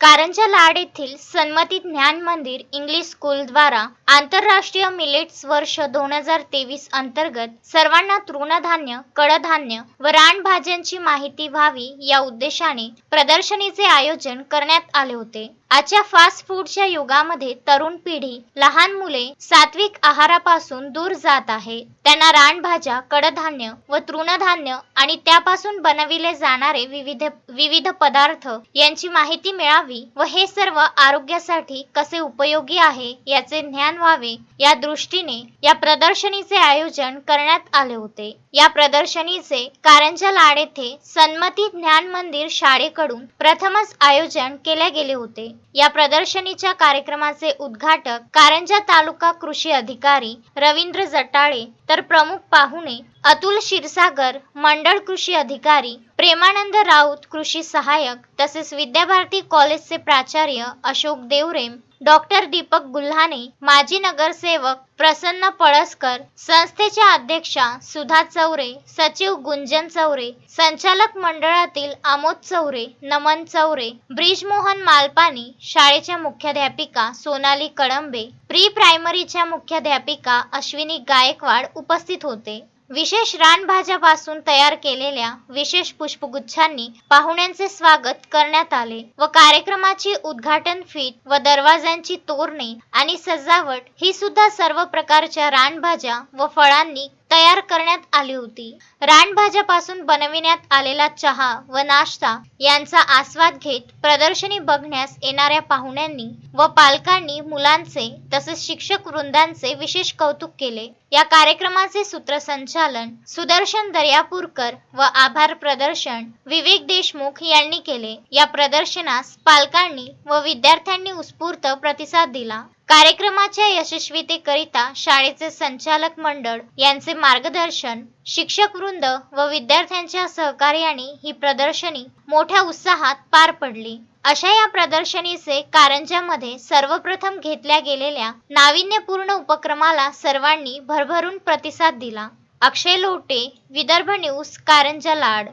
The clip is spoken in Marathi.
कारंजा लाड येथील सन्मती ज्ञान मंदिर इंग्लिश स्कूल द्वारा आंतरराष्ट्रीय मिलेट्स वर्ष दोन हजार तेवीस अंतर्गत सर्वांना तृणधान्य कडधान्य व रानभाज्यांची माहिती व्हावी या उद्देशाने प्रदर्शनीचे आयोजन करण्यात आले होते. आजच्या फास्ट फूडच्या युगामध्ये तरुण पिढी लहान मुले सात्विक आहारापासून दूर जात आहे. त्यांना रानभाज्या कडधान्य व तृणधान्य आणि त्यापासून बनविले जाणारे विविध विविध पदार्थ यांची माहिती मिळावी व हे सर्व आरोग्यासाठी कसे उपयोगी आहे याचे ज्ञान व्हावे या दृष्टीने या प्रदर्शनीचे आयोजन करण्यात आले होते. या प्रदर्शनीचे कारंजा लाड येथे सन्मती ज्ञान मंदिर शाळेकडून प्रथमच आयोजन केले गेले होते. या प्रदर्शनीच्या कार्यक्रमाचे उद्घाटक कारंजा तालुका कृषी अधिकारी रवींद्र जटाळे तर प्रमुख पाहुणे अतुल क्षीरसागर मंडळ कृषी अधिकारी प्रेमानंद राऊत कृषी सहाय्यक तसेच विद्याभारती कॉलेजचे प्राचार्य अशोक देवरेम डॉक्टर दीपक गुल्हाने माजी नगरसेवक प्रसन्न पळसकर संस्थेच्या अध्यक्षा सुधा चौरे सचिव गुंजन चौरे संचालक मंडळातील आमोद चौरे नमन चौरे ब्रिजमोहन मालपानी शाळेच्या मुख्याध्यापिका सोनाली कळंबे प्री प्रायमरीच्या मुख्याध्यापिका अश्विनी गायकवाड उपस्थित होते. विशेष रानभाज्यापासून तयार केलेल्या विशेष पुष्पगुच्छांनी पाहुण्यांचे स्वागत करण्यात आले व कार्यक्रमाची उद्घाटन फीत व दरवाजांची तोरणे आणि सजावट ही सुद्धा सर्व प्रकारच्या रानभाज्या व फळांनी तयार करण्यात आली होती. रानभाज्यापासून बनविण्यात आलेला चहा व नाश्ता यांचा आस्वाद घेत प्रदर्शनी बघण्यास येणाऱ्या पाहुण्यांनी व पालकांनी मुलांचे तसेच शिक्षक वृंदांचे विशेष कौतुक केले. या कार्यक्रमाचे सूत्रसंचालन सुदर्शन दर्यापूरकर व आभार प्रदर्शन विवेक देशमुख यांनी केले. या प्रदर्शनास पालकांनी व विद्यार्थ्यांनी उत्स्फूर्त प्रतिसाद दिला. कार्यक्रमाच्या यशस्वीतेकरिता शाळेचे संचालक मंडळ यांचे मार्गदर्शन शिक्षक वृंद व विद्यार्थ्यांच्या सहकार्याने ही प्रदर्शनी मोठ्या उत्साहात पार पडली. अशा या प्रदर्शनीचे कारंजामध्ये सर्वप्रथम घेतल्या गेलेल्या नाविन्यपूर्ण उपक्रमाला सर्वांनी भरभरून प्रतिसाद दिला. अक्षय लोटे विदर्भ न्यूज कारंजा लाड.